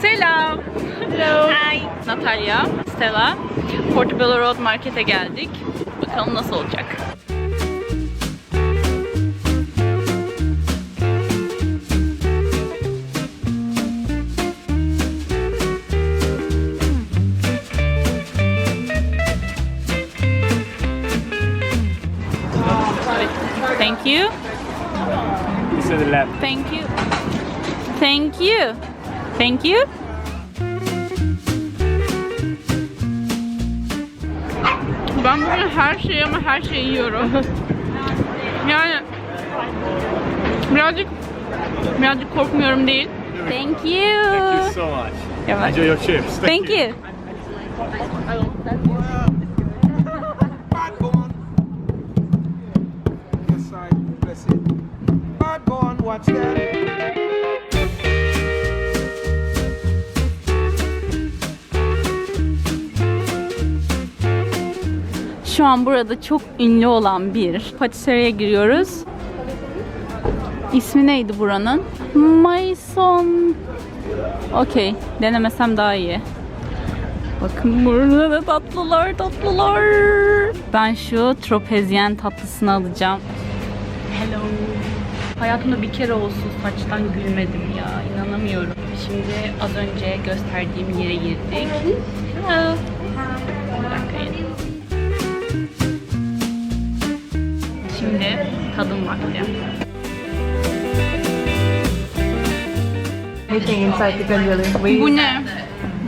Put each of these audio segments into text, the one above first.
Selam. Hello. Hi. Natalya, Stella. Portobello Road Market'e geldik. Bakalım nasıl olacak. Thank you. To the left. Thank you. Thank you. Thank you. Ben bugün her şeyi ama her şeyi yiyorum. yani birazcık birazcık korkmuyorum değil. Thank you. Thank you so much. Evet. Enjoy your chips. Thank you. Bad go on, watch that. Şu an burada çok ünlü olan bir patisyeriye giriyoruz. İsmi neydi buranın? Maison. Okey. Denemesem daha iyi. Bakın burada da tatlılar tatlılar. Ben şu tropezyen tatlısını alacağım. Hello. Hayatımda bir kere olsun saçtan gülmedim ya. İnanamıyorum. Şimdi az önce gösterdiğim yere girdik. Hello. Bir dakika. Şimdi tadım vakti. Anything inside depends really. Bu ne?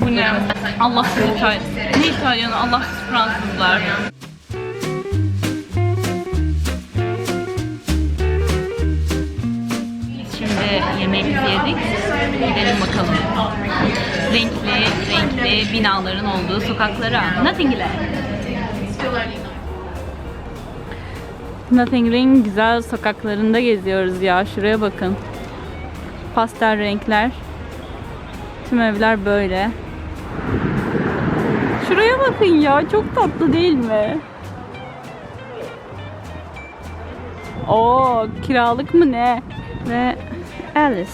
Bu ne? Allahsız İtalyan. Ne İtalyanı? Allahsız Fransızlar. Şimdi yemeğimizi yedik. Gidelim bakalım. Renkli, renkli binaların olduğu sokaklara. Nottingham'e. Nottingham'in güzel sokaklarında geziyoruz ya. Şuraya bakın. Pastel renkler. Tüm evler böyle. Şuraya bakın ya. Çok tatlı değil mi? Oo, kiralık mı ne? Ve Alice.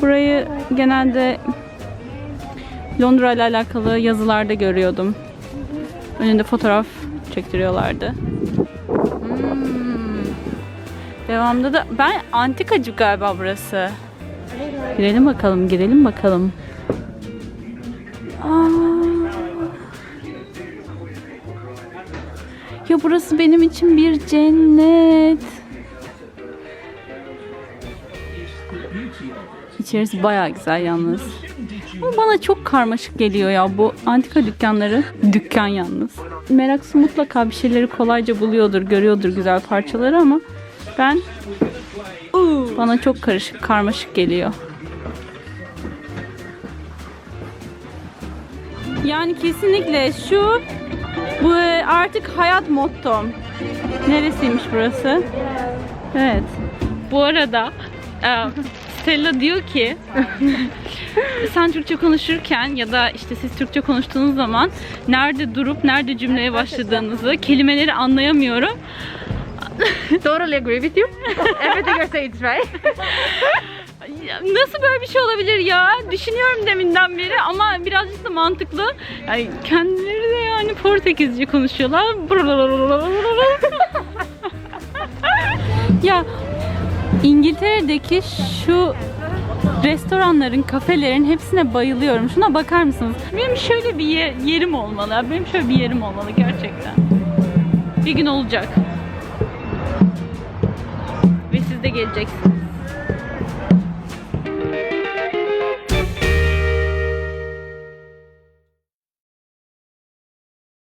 Burayı genelde Londra ile alakalı yazılarda görüyordum. Önünde fotoğraf çektiriyorlardı. Devamında da ben antikacı galiba burası. Girelim bakalım, girelim bakalım. Aa. Ya burası benim için bir cennet. İçerisi bayağı güzel yalnız. Ama bana çok karmaşık geliyor ya bu antika dükkanları. Dükkan yalnız. Meraklısı mutlaka bir şeyleri kolayca buluyordur, görüyordur güzel parçaları ama ben bana çok karışık, karmaşık geliyor. Yani kesinlikle şu bu artık hayat mottom. Neresiymiş burası? Evet. Bu arada e, Stella diyor ki sen Türkçe konuşurken ya da işte siz Türkçe konuştuğunuz zaman nerede durup nerede cümleye başladığınızı kelimeleri anlayamıyorum. Totally agree with you. Everything you say is right. Nasıl böyle bir şey olabilir ya? Düşünüyorum deminden beri ama birazcık da mantıklı. Yani kendileri de yani Portekizce konuşuyorlar. ya İngiltere'deki şu restoranların, kafelerin hepsine bayılıyorum. Şuna bakar mısınız? Benim şöyle bir yer- yerim olmalı. Benim şöyle bir yerim olmalı gerçekten. Bir gün olacak geleceksiniz.